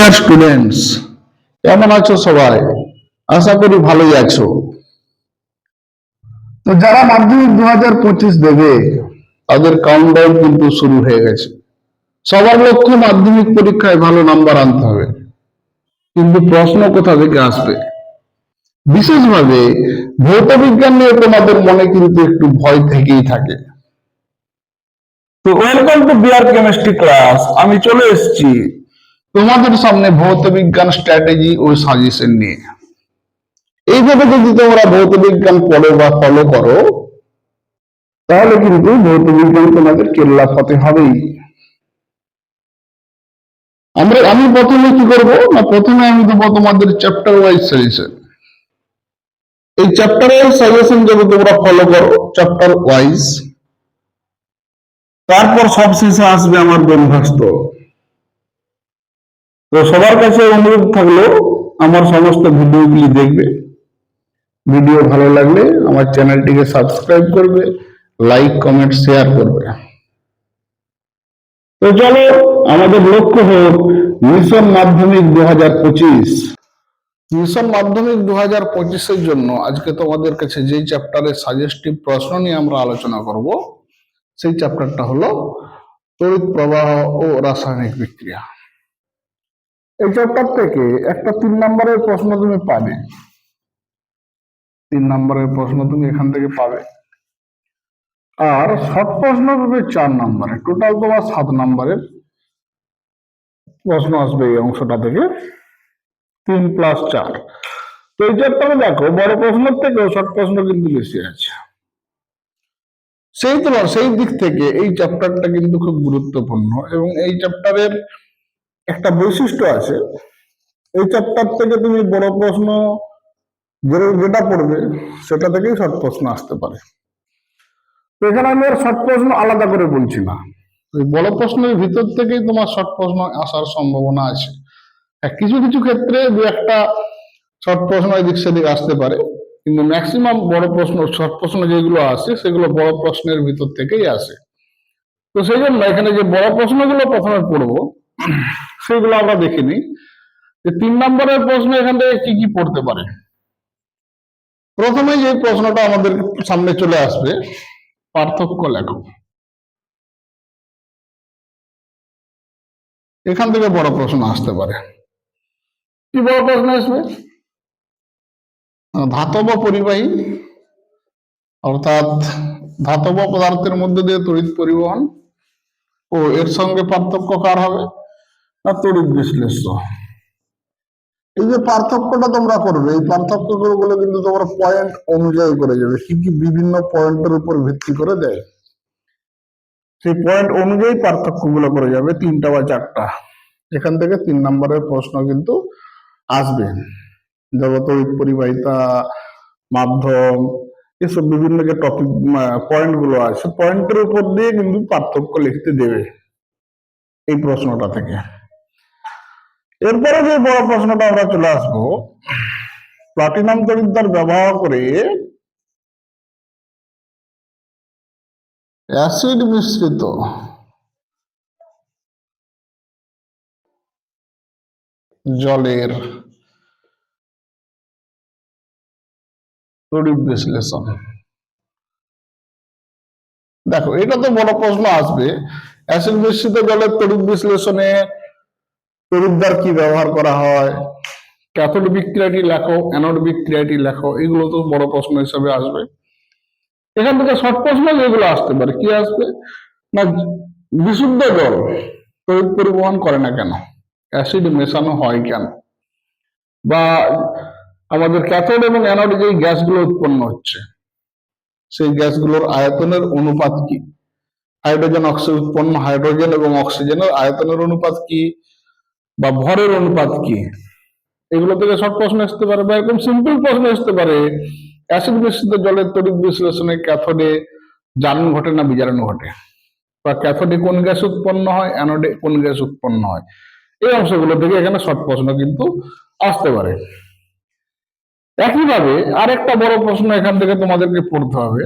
Dear students কেমন আছো সবাই? আশা করি ভালোই আছো। তো যারা মাধ্যমিক দু হাজার পঁচিশ দেবে, তাদের কাউন্টডাউন কিন্তু শুরু হয়ে গেছে। সবার লক্ষ্য মাধ্যমিক পরীক্ষায় ভালো নাম্বার আনতে হবে। কিন্তু প্রশ্ন কোথা থেকে আসবে? বিশেষভাবে ভৌত বিজ্ঞান নিয়ে তোমাদের মনে কিন্তু একটু ভয় থেকেই থাকে। তো welcome to BR chemistry class আমি চলে এসেছি। তোমাদের সামনে ভৌত বিজ্ঞান স্ট্র্যাটেজি ও সাজেশন নিয়ে। এইভাবে যদি তোমরা ভৌত বিজ্ঞান পড়ো বা ফলো করো, তাহলে কিন্তু ভৌত বিজ্ঞান তোমাদের কেল্লা হবেই। আমরা, আমি প্রথমে কি করব? না, প্রথমে আমি দেবো তোমাদের চ্যাপ্টার ওয়াইজ সাজেশন এই চ্যাপ্টার ওয়াইজ সাজেশন যদি তোমরা ফলো করো চ্যাপ্টার ওয়াইজ তারপর সবশেষে আসবে আমার বন্ধস্ত। তো সবার কাছে অনুরোধ থাকল, আমার সমস্ত ভিডিওগুলি দেখবে। ভিডিও ভালো লাগলে আমার চ্যানেলটিকে সাবস্ক্রাইব করবে, লাইক, কমেন্ট, শেয়ার করবে। তো চলো, আমাদের লক্ষ্য হোক মিশন মাধ্যমিক দু হাজার পঁচিশ। মিশন মাধ্যমিক দু হাজার পঁচিশের জন্য আজকে তোমাদের কাছে যেই চ্যাপ্টারের সাজেস্টিভ প্রশ্ন নিয়ে আমরা আলোচনা করব, সেই চ্যাপ্টারটা হলো তড়িৎ প্রবাহ ও রাসায়নিক বিক্রিয়া। এই চ্যাপ্টার থেকে? একটা তিন নম্বরের প্রশ্ন তুমি পাবে। তিন নম্বরের প্রশ্ন তুমি এখান থেকে পাবে। আর শর্ট প্রশ্ন পাবে চার নম্বরে। টোটাল তোমার সাত নম্বরের প্রশ্ন আসবে এই অংশটা থেকে। তিন প্লাস চার। তো এই চ্যাপ্টারে দেখো, বড় প্রশ্নের থেকেও শর্ট প্রশ্ন কিন্তু বেশি আছে। সেই তোমার সেই দিক থেকে এই চ্যাপ্টারটা কিন্তু খুব গুরুত্বপূর্ণ এবং এই চ্যাপ্টারের একটা বৈশিষ্ট্য আছে এই চ্যাপ্টার থেকে তুমি বড় প্রশ্ন যেটা পড়বে সেটা থেকেই শর্ট প্রশ্ন আসতে পারে। তো এখানে আমি আর শর্ট প্রশ্ন আলাদা করে বলছি না। বড় প্রশ্নের ভিতর থেকেই তোমার শর্ট প্রশ্ন আসার সম্ভাবনা আছে। হ্যাঁ, কিছু কিছু ক্ষেত্রে দু একটা শর্ট প্রশ্ন এদিক সেদিক আসতে পারে কিন্তু ম্যাক্সিমাম বড় প্রশ্ন শর্ট প্রশ্ন যেগুলো আসে সেগুলো বড় প্রশ্নের ভিতর থেকেই আসে। তো সেই জন্য এখানে যে বড় প্রশ্নগুলো প্রথমে পড়ব সেগুলো আমরা দেখে নিই। যে তিন নম্বরের প্রশ্ন এখান থেকে কি কি পড়তে পারে? প্রথমে যে প্রশ্নটা আমাদের সামনে চলে আসবে, পার্থক্য লেখো। এখান থেকে বড় প্রশ্ন আসতে পারে। কি বড় প্রশ্ন আসবে? ধাতব পরিবাহী, অর্থাৎ ধাতব পদার্থের মধ্যে দিয়ে তড়িৎ পরিবহন, ও এর সঙ্গে পার্থক্য কার হবে? না তড়িৎ বিশ্লেষ্য? এই যে পার্থক্যটা তোমরা করবে এই পার্থক্যগুলো কিন্তু তোমরা পয়েন্ট অনুযায়ী করে যাবে কি কি বিভিন্ন পয়েন্টের উপর ভিত্তি করে দেয়? সেই পয়েন্ট অনুযায়ী পার্থক্যগুলো করে যাবে তিনটা বা চারটা। এখান থেকে তিন নম্বরের প্রশ্ন কিন্তু আসবে। যেমন তড়িৎ পরিবাহিতা মাধ্যম এসব বিভিন্ন যে টপিক পয়েন্টগুলো আছে পয়েন্টের উপর দিয়ে কিন্তু পার্থক্য লিখতে দেবে এই প্রশ্নটা থেকে। এরপরে যে বড় প্রশ্নটা আমরা চলে আসব প্লাটিনাম তড়িৎদ্বার ব্যবহার করে অ্যাসিড মিশ্রিত জলের তড়িৎ বিশ্লেষণ। দেখো, এটা তো বড় প্রশ্ন আসবে। অ্যাসিড মিশ্রিত জলের তড়িৎ বিশ্লেষণে তড়িৎদ্বার কি ব্যবহার করা হয়? ক্যাথোড বিক্রিয়াটি লেখো, অ্যানোড বিক্রিয়াটি লেখো, এগুলো তো বড় প্রশ্ন হিসেবে আসবে। এখান থেকে শর্ট প্রশ্ন যেগুলো আসতে পারে, কি আসবে? না, বিশুদ্ধ জল তড়িৎ পরিবহন করে না কেন? অ্যাসিড মেশানো হয় কেন? বা আমাদের ক্যাথোড এবং অ্যানোড যে গ্যাসগুলো উৎপন্ন হচ্ছে, সেই গ্যাসগুলোর আয়তনের অনুপাত কি? হাইড্রোজেন অক্সিজেন উৎপন্ন হাইড্রোজেন এবং অক্সিজেনের আয়তনের অনুপাত কি? বা ভরের অনুপাত কি? এগুলো থেকে শর্ট প্রশ্ন আসতে পারে বা এরকম সিম্পল প্রশ্ন আসতে পারে। অ্যাসিড মিশ্রিত জলের তড়িৎ বিশ্লেষণে ক্যাথোডে জারণ ঘটে না বিজারণ ঘটে? বা ক্যাথোডে কোন গ্যাস উৎপন্ন হয়? অ্যানোডে কোন গ্যাস উৎপন্ন হয়? এই অংশগুলো থেকে এখানে শর্ট প্রশ্ন কিন্তু আসতে পারে। একইভাবে আরেকটা বড় প্রশ্ন এখান থেকে তোমাদেরকে পড়তে হবে।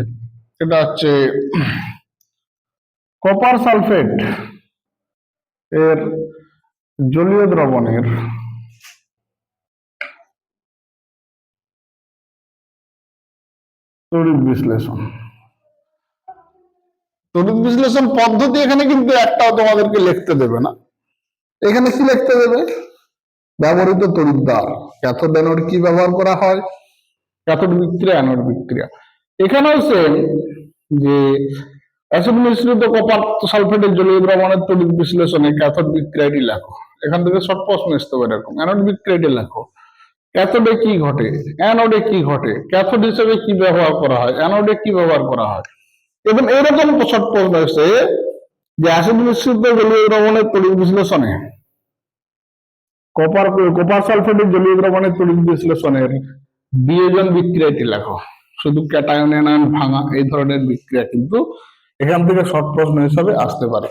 সেটা হচ্ছে কপার সালফেট এর জলীয় দ্রবণের তড়িৎ বিশ্লেষণ। বিশ্লেষণ পদ্ধতি এখানে কিন্তু একটাও তোমাদেরকে লিখতে দেবে না। এখানে কি লিখতে দেবে? ব্যবহৃত তড়িৎদ্বার ক্যাথোড অ্যানোড কি ব্যবহার করা হয়? ক্যাথোড বিক্রিয়া, অ্যানোড বিক্রিয়া। এখানেও সেম যে অ্যাসিড মিশ্রিত কপার সালফেটের জলীয় দ্রবণের তড়িৎ বিশ্লেষণে ক্যাথোড বিক্রিয়াটি লেখো। এখান থেকে শর্ট প্রশ্ন আসতে পারে এরকম। অ্যানোড বিক্রিয়াটি লেখো। ক্যাথোডে কি ঘটে? অ্যানোডে কি ঘটে? ক্যাথোড হিসেবে কি ব্যবহার করা হয়? অ্যানোডে কি ব্যবহার করা হয়? এবং এরকম শর্ট প্রশ্ন যে অ্যাসিড মিশ্রিত জলীয় দ্রবণের তড়িৎ বিশ্লেষণে কপার কপার সালফেটের জলীয় দ্রবণের তড়িৎ বিশ্লেষণের বিয়োজন বিক্রিয়াটি লেখো। শুধু ক্যাটায়ন এনায়ন ভাঙা, এই ধরনের বিক্রিয়া কিন্তু এখান থেকে শর্ট প্রশ্ন হিসাবে আসতে পারে।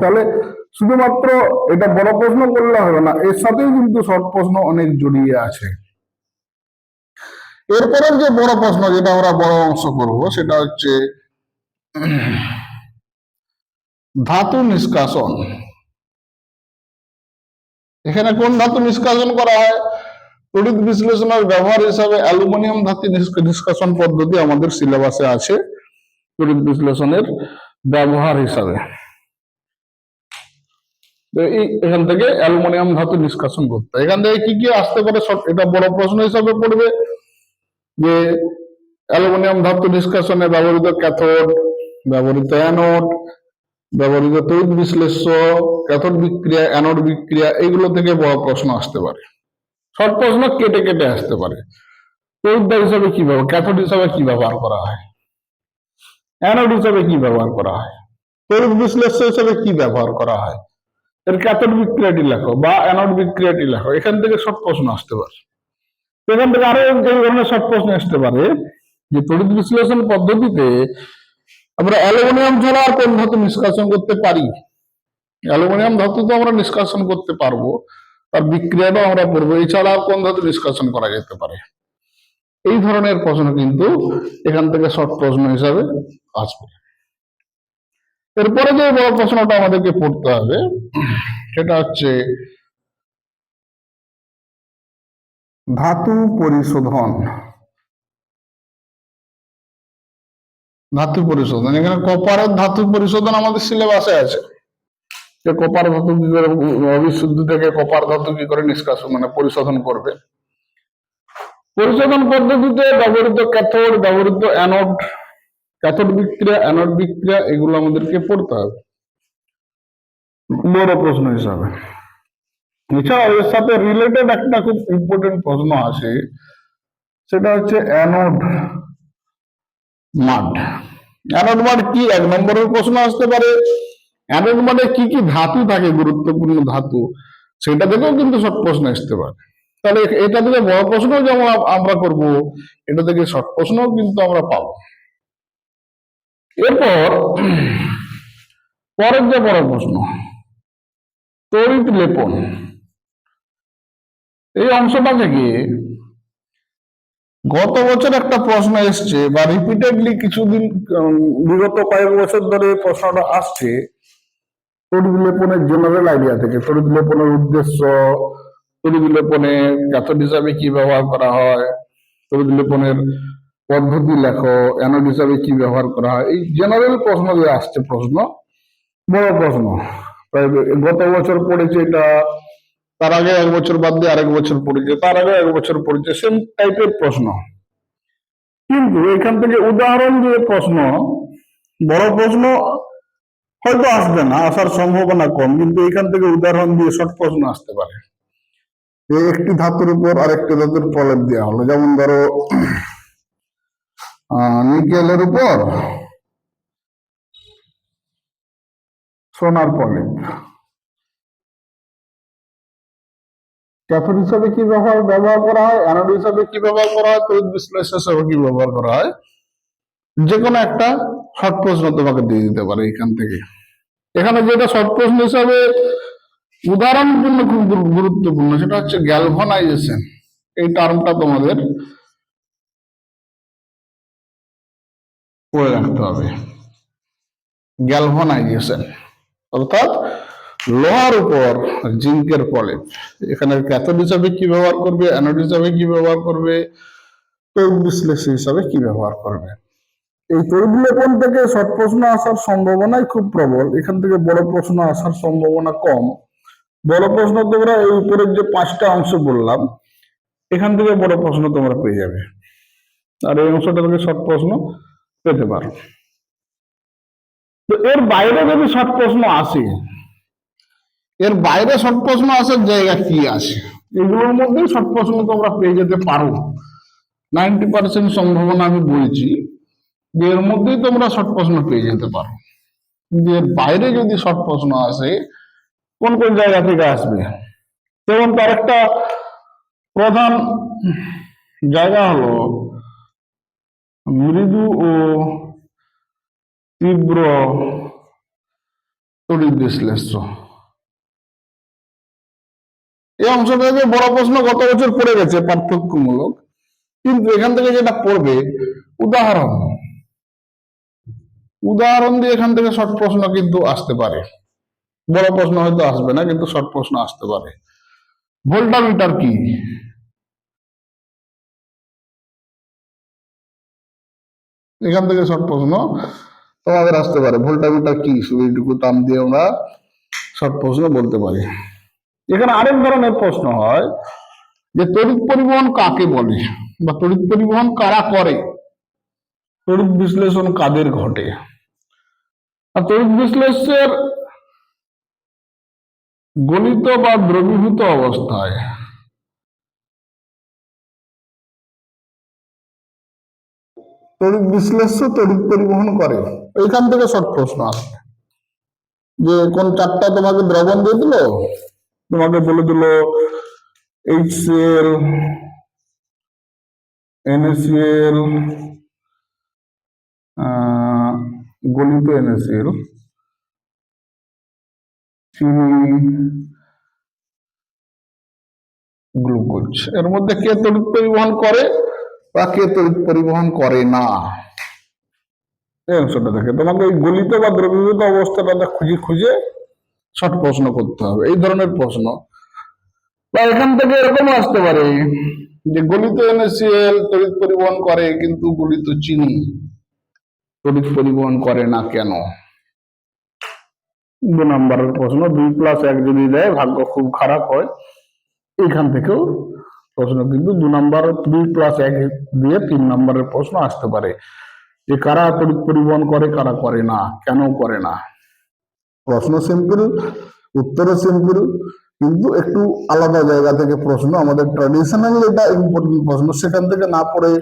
তাহলে শুধুমাত্র এটা বড় প্রশ্ন করলে হবে না, এর সাথেও কিন্তু শর্ট প্রশ্ন অনেক জড়িয়ে আছে। এরপরের যে বড় প্রশ্ন যেটা আমরা বড় অংশ করব, সেটা হচ্ছে ধাতু নিষ্কাশন। এখানে কোন ধাতু নিষ্কাশন করা হয়? তড়িৎ বিশ্লেষণের ব্যবহার হিসাবে অ্যালুমিনিয়াম ধাতু নিষ্ক- নিষ্কাশন পদ্ধতি আমাদের সিলেবাসে আছে। তড়িৎ বিশ্লেষণের ব্যবহার হিসাবে। এখান থেকে অ্যালুমিনিয়াম ধাতু নিষ্কাশন করতে। এখান থেকে কি কি আসতে পারে এটা বড় প্রশ্ন হিসাবে পড়বে। যে অ্যালুমিনিয়াম ধাতু নিষ্কাশনে ব্যবহৃত ক্যাথোড, ব্যবহৃত অ্যানোড, ব্যবহৃত তড়িৎ বিশ্লেষ্য, ক্যাথোড বিক্রিয়া, অ্যানোড বিক্রিয়া, এইগুলো থেকে বড় প্রশ্ন আসতে পারে। শর্ট প্রশ্ন কেটে কেটে আসতে পারে। তড়িৎদ্বার হিসাবে কি ব্যবহার ক্যাথোড হিসাবে কি ব্যবহার করা হয়? অ্যানোড হিসাবে কি ব্যবহার করা হয়? তড়িৎ বিশ্লেষ্য হিসাবে কি ব্যবহার করা হয়? এর ক্যাথোড বিক্রিয়াটি লেখো বা অ্যানোড বিক্রিয়াটি লেখো, এখান থেকে সব প্রশ্ন আসতে পারে। এখান থেকে আরও এই ধরনের সব প্রশ্ন আসতে পারে যে তড়িৎ বিশ্লেষণ পদ্ধতিতে আমরা অ্যালুমিনিয়াম ছাড়া আর কোন ধাতু নিষ্কাশন করতে পারি? অ্যালুমিনিয়াম ধাতু তো আমরা নিষ্কাশন করতে পারব, তার বিক্রিয়াটাও আমরা করব, এছাড়া কোন ধাতু নিষ্কাশন করা যেতে পারে? এই ধরনের প্রশ্ন কিন্তু এখান থেকে শর্ট প্রশ্ন হিসাবে আসবে। এরপরে যে বড় প্রশ্নটা আমাদেরকে পড়তে হবে সেটা হচ্ছে ধাতু পরিশোধন। ধাতু পরিশোধন এখানে কপারের ধাতু পরিশোধন আমাদের সিলেবাসে আছে। যে কপার ধাতু কি করে অবিশুদ্ধ থেকে কপার ধাতু কি করে নিষ্কাশন মানে পরিশোধন করবে। পরিশোধন পদ্ধতিতে ব্যবহৃত ক্যাথোড ব্যবহৃত অ্যানোড ক্যাথোড বিক্রিয়া অ্যানোড বিক্রিয়া, এগুলো আমাদেরকে পড়তে হবে। বড় প্রশ্ন হিসাবে। এছাড়াও এর সাথে রিলেটেড একটা খুব ইম্পর্টেন্ট প্রশ্ন আছে, সেটা হচ্ছে অ্যানোড মাড অ্যানোড মাড কি? এক নম্বরের প্রশ্ন আসতে পারে অ্যানোড মাডে কি কি ধাতু থাকে? গুরুত্বপূর্ণ ধাতু, সেটা থেকেও কিন্তু সব প্রশ্ন আসতে পারে। তাহলে এটা থেকে বড় প্রশ্ন যেমন আমরা করব, এটা থেকে শর্ট প্রশ্নও কিন্তু আমরা পাবো। এরপর, পরের যে বড় প্রশ্ন, তড়িৎ লেপন। এই অংশটা থেকে গত বছর একটা প্রশ্ন এসছে, বা রিপিটেডলি কিছুদিন বিগত কয়েক বছর ধরে প্রশ্নটা আসছে, তড়িৎ লেপনের জেনারেল আইডিয়া থেকে। তড়িৎ লেপনের উদ্দেশ্য তড়িৎ লেপনে ক্যাথোড হিসাবে কি ব্যবহার করা হয় তড়িৎ লেপনের পদ্ধতি লেখো অ্যানোড হিসাবে কি ব্যবহার করা হয়, এই জেনারেল প্রশ্ন যে আসছে প্রশ্ন, বড় প্রশ্ন। গত বছর পড়েছে এটা, তার আগে এক বছর বাদ দিয়ে আরেক বছর পড়েছে, তার আগে এক বছর পড়েছে সেম টাইপের প্রশ্ন। কিন্তু এখান থেকে উদাহরণ দিয়ে প্রশ্ন, বড় প্রশ্ন হয়তো আসবে না, আসার সম্ভাবনা কম, কিন্তু এখান থেকে উদাহরণ দিয়ে শর্ট প্রশ্ন আসতে পারে। একটি ধাতুর উপর আরেকটি ধাতুর প্রলেপ দেওয়া হলো। যেমন ধরো নিকেলের উপর সোনার প্রলেপ। ক্যাথোড হিসাবে কি ব্যবহার ব্যবহার করা হয়? অ্যানোড হিসাবে কি ব্যবহার করা হয়? তড়িৎ বিশ্লেষণ হিসাবে কি ব্যবহার করা হয়? যে কোনো একটা শর্ট প্রশ্ন তোমাকে দিয়ে দিতে পারে এখান থেকে। এখানে যেটা শর্ট প্রশ্ন হিসাবে উদাহরণপূর্ণ খুব গুরুত্বপূর্ণ, সেটা হচ্ছে গ্যালভানাইজেশন এই টার্মটা তোমাদের পড়ে রাখতে হবে। গ্যালভানাইজেশন অর্থাৎ লোহার উপর জিঙ্কের প্রলেপ এখানে ক্যাথোড হিসাবে কি ব্যবহার করবে? অ্যানোড হিসাবে কি ব্যবহার করবে? তড়িৎ বিশ্লেষক হিসাবে কি ব্যবহার করবে? এই লেপন থেকে শর্ট প্রশ্ন আসার সম্ভাবনাই খুব প্রবল। এখান থেকে বড় প্রশ্ন আসার সম্ভাবনা কম। বড় প্রশ্ন তোমরা এই উপরের যে পাঁচটা অংশ বললাম, এখান থেকে বড় প্রশ্ন তোমরা পেয়ে যাবে। আর এই অংশটা থেকে শর্ট প্রশ্ন পেতে পারো। তো এর বাইরে যদি শর্ট প্রশ্ন আসে, এর বাইরে শর্ট প্রশ্ন আসার জায়গা কি আছে? এগুলোর মধ্যেই শর্ট প্রশ্ন তোমরা পেয়ে যেতে পারো। নাইনটি পার্সেন্ট সম্ভাবনা আমি বলছি, যে এর মধ্যেই তোমরা শর্ট প্রশ্ন পেয়ে যেতে পারো। এর বাইরে যদি শর্ট প্রশ্ন আসে কোন কোন জায়গা থেকে আসবে? যেমন তার একটা প্রধান জায়গা হলো মৃদু ও তীব্র বিশ্লেষ্য। এই অংশটা থেকে বড় প্রশ্ন, গত বছর পড়ে গেছে, পার্থক্যমূলক। কিন্তু এখান থেকে যেটা পড়বে, উদাহরণ। উদাহরণ দিয়ে এখান থেকে শর্ট প্রশ্ন কিন্তু আসতে পারে। বড় প্রশ্ন হয়তো আসবে না, কিন্তু শর্ট প্রশ্ন আসতে পারে। ভোল্টামিটার কি? এখান থেকে শর্ট প্রশ্ন। তোমাদের আসতে পারে ভোল্টামিটার কি? শুধু এইটুকু টান দিয়ে আমরা শর্ট প্রশ্ন বলতে পারি। এখানে আরেক ধরনের প্রশ্ন হয়, যে তড়িৎ পরিবহন কাকে বলে বা তড়িৎ পরিবহন কারা করে? তড়িৎ বিশ্লেষণ কাদের ঘটে? আর তড়িৎ বিশ্লেষের গলিত বা দ্রবীভূত অবস্থায়। তড়িৎ বিশ্লেষ্য তড়িৎ পরিবহন করে। এখান থেকে শর্ট প্রশ্ন আসবে যে কোন চারটা তোমাকে দ্রবণ দিয়ে দিল? তোমাকে বলে দিল এইচসিএল এনএসিএল গলিত এনএসিএল গ্লুকোজ। এর মধ্যে কে তড়িৎ পরিবহন করে বা কে তড়িৎ পরিবহন করে না? এই তোমাকে এই গলিত বা দ্রবীভূত অবস্থাটা খুঁজে খুঁজে শর্ট প্রশ্ন করতে হবে। এই ধরনের প্রশ্ন। বা এখান থেকে এরকম আসতে পারে যে গলিত এনএসিএল তড়িৎ পরিবহন করে কিন্তু গলিত চিনি। তড়িৎ পরিবহন করে না কেন? দু নম্বরের প্রশ্ন, দুই প্লাস এক যদি দেয়, ভাগ্য খুব খারাপ হয়। এখান থেকেও প্রশ্ন, কিন্তু দু নম্বর, দুই প্লাস এক দিয়ে তিন নম্বরের প্রশ্ন আসতে পারে। যে কারা তড়িৎ পরিবহন করে, কারা করে না, কেন করে না? প্রশ্ন সিম্পল উত্তরও সিম্পল কিন্তু একটু আলাদা জায়গা থেকে প্রশ্ন। আমাদের ট্র্যাডিশনাল যেটা ইম্পর্টেন্ট প্রশ্ন, সেখান থেকে না পড়ে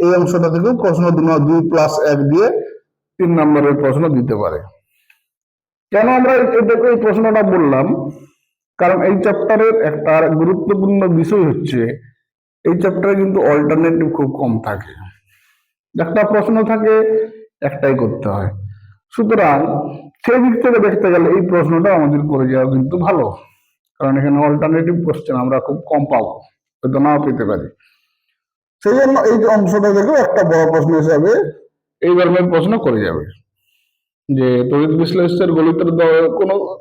এই অংশটা থেকেও প্রশ্ন দুই প্লাস এক দিয়ে তিন নম্বরের প্রশ্ন দিতে পারে। কেন আমরা এটাকে এই প্রশ্নটা বললাম? কারণ এই চ্যাপ্টারের একটা গুরুত্বপূর্ণ বিষয় হচ্ছে, এই চ্যাপ্টারে কিন্তু অল্টারনেটিভ খুব কম থাকে। একটা প্রশ্ন থাকে, একটাই করতে হয়। সুতরাং সেই দিক থেকে দেখতে গেলে এই প্রশ্নটা আমাদের করে যাওয়া কিন্তু ভালো। কারণ এখানে অল্টারনেটিভ কোশ্চেন আমরা খুব কম পাবো, হয়তো নাও পেতে পারি। সেই জন্য এই অংশটা থেকেও একটা বড় প্রশ্ন হিসাবে এই ধরনের প্রশ্ন করে যাবে। যে তড়িৎ বিশ্লেষণের গলিতের দ- কোনো,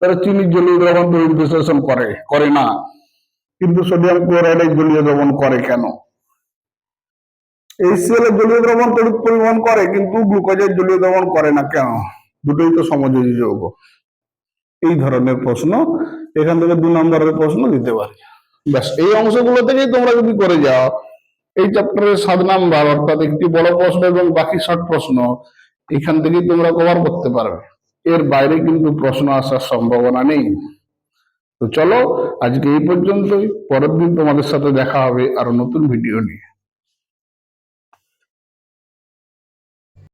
তারা চিনির জলীয় দ্রবণ তড়িৎ বিশ্লেষণ করে করে না। কিন্তু সোডিয়াম ক্লোরাইডের জলীয় দ্রবণ করে কেন? এইচসিএল এর জলীয় দ্রবণ তড়িৎ পরিবহন করে, কিন্তু গ্লুকোজের জলীয় দ্রবণ করে না কেন? দুটোই তো সমযোজী যৌগ। এই ধরনের প্রশ্ন, এখান থেকে দু নম্বরের প্রশ্ন দিতে পারি। ব্যাস, এই অংশগুলো থেকেই তোমরা যদি করে যাও, এই চ্যাপ্টারের সাত নাম্বার অর্থাৎ একটি বড় প্রশ্ন এবং বাকি শর্ট প্রশ্ন এখান থেকে তোমরা কভার করতে পারবে। এর বাইরে কিন্তু প্রশ্ন আসার সম্ভাবনা নেই। তো চলো, আজকে এই পর্যন্তই। পরের দিন তোমাদের সাথে দেখা হবে আরও নতুন ভিডিও নিয়ে।